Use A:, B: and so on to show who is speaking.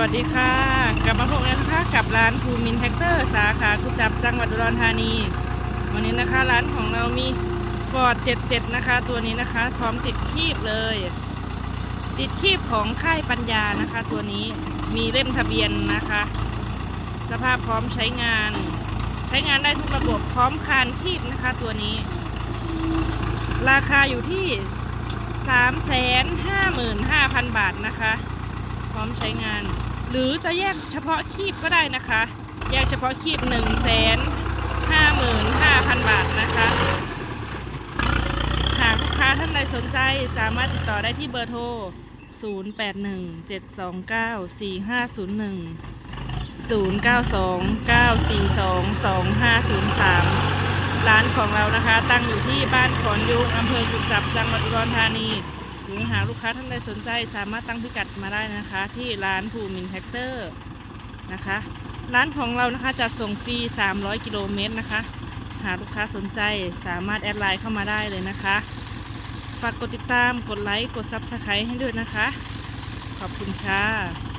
A: วัสดีค่ะ กลับมาพบกันนะคะกับร้านภูมินแท็กเตอร์สาขากุจับจังหวัดอุดรธานี วันนี้นะคะร้านของเรามีฟอร์ด77 นะคะ ตัวนี้นะคะ พร้อมติดคีบเลย ติดคีบของค่ายปัญญานะคะ ตัวนี้มีเล่มทะเบียนนะคะ สภาพพร้อมใช้งาน ใช้งานได้ทุกระบบพร้อมคานคีบนะคะ ตัวนี้ ราคาอยู่ที่ 355,000 บาทนะคะ ร้อมใช้งาน หรือจะแยกเฉพาะคีบก็ได้นะคะ แยกเฉพาะคีบ1 5 5 0 0 0 บาทนะคะหากลูกค้าท่านใดสนใจสามารถติดต่อได้ที่เบอร์โทร 0817294501ร้านของเรานะคะ ตั้งอยู่ที่บ้านขอนยุงอำเภอกุจจับจังหวัดอุดรธานี หรือหากลูกค้าท่านใดสนใจสามารถตั้งพิกัดมาได้นะคะ ที่ร้านภูมินแท็กเตอร์นะคะ ร้านของเรานะคะจะส่งฟรี 300 กิโลเมตรนะคะ หากลูกค้าสนใจสามารถแอดไลน์เข้ามาได้เลยนะคะ ฝากกดติดตามกดไลค์กด Subscribe ให้ด้วยนะคะ ขอบคุณค่ะ